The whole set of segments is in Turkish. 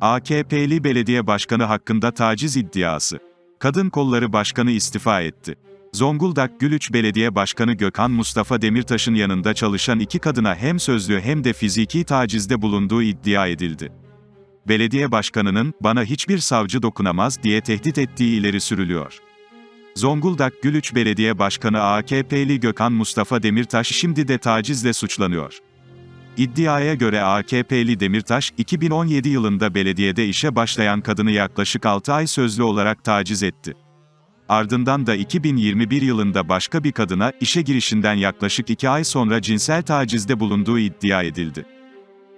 AKP'li belediye başkanı hakkında taciz iddiası. Kadın kolları başkanı istifa etti. Zonguldak Gülüç Belediye Başkanı Gökhan Mustafa Demirtaş'ın yanında çalışan iki kadına hem sözlü hem de fiziki tacizde bulunduğu iddia edildi. Belediye başkanının, bana hiçbir savcı dokunamaz diye tehdit ettiği ileri sürülüyor. Zonguldak Gülüç Belediye Başkanı AKP'li Gökhan Mustafa Demirtaş şimdi de tacizle suçlanıyor. İddiaya göre AKP'li Demirtaş, 2017 yılında belediyede işe başlayan kadını yaklaşık 6 ay sözlü olarak taciz etti. Ardından da 2021 yılında başka bir kadına, işe girişinden yaklaşık 2 ay sonra cinsel tacizde bulunduğu iddia edildi.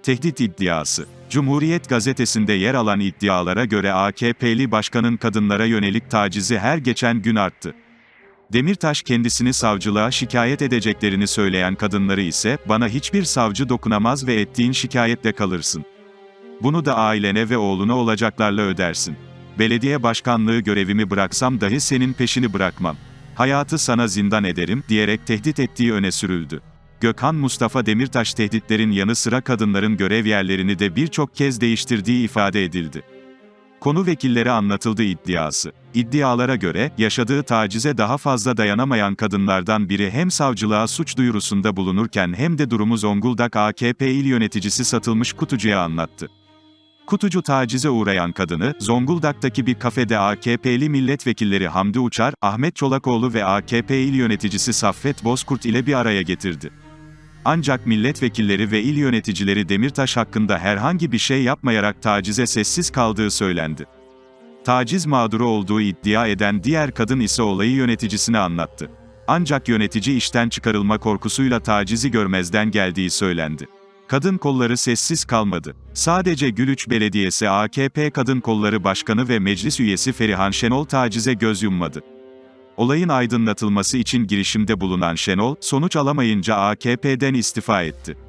Tehdit iddiası. Cumhuriyet gazetesinde yer alan iddialara göre AKP'li başkanın kadınlara yönelik tacizi her geçen gün arttı. Demirtaş kendisini savcılığa şikayet edeceklerini söyleyen kadınları ise, bana hiçbir savcı dokunamaz ve ettiğin şikayetle kalırsın. Bunu da ailene ve oğluna olacaklarla ödersin. Belediye başkanlığı görevimi bıraksam dahi senin peşini bırakmam. Hayatı sana zindan ederim, diyerek tehdit ettiği öne sürüldü. Gökhan Mustafa Demirtaş tehditlerin yanı sıra kadınların görev yerlerini de birçok kez değiştirdiği ifade edildi. Konu vekillere anlatıldı iddiası. İddialara göre, yaşadığı tacize daha fazla dayanamayan kadınlardan biri hem savcılığa suç duyurusunda bulunurken hem de durumu Zonguldak AKP il yöneticisi satılmış kutucuya anlattı. Kutucu tacize uğrayan kadını, Zonguldak'taki bir kafede AKP'li milletvekilleri Hamdi Uçar, Ahmet Çolakoğlu ve AKP il yöneticisi Saffet Bozkurt ile bir araya getirdi. Ancak milletvekilleri ve il yöneticileri Demirtaş hakkında herhangi bir şey yapmayarak tacize sessiz kaldığı söylendi. Taciz mağduru olduğu iddia eden diğer kadın ise olayı yöneticisine anlattı. Ancak yönetici işten çıkarılma korkusuyla tacizi görmezden geldiği söylendi. Kadın kolları sessiz kalmadı. Sadece Gülüç Belediyesi AKP Kadın Kolları Başkanı ve Meclis Üyesi Ferihan Şenol tacize göz yummadı. Olayın aydınlatılması için girişimde bulunan Şenol, sonuç alamayınca AKP'den istifa etti.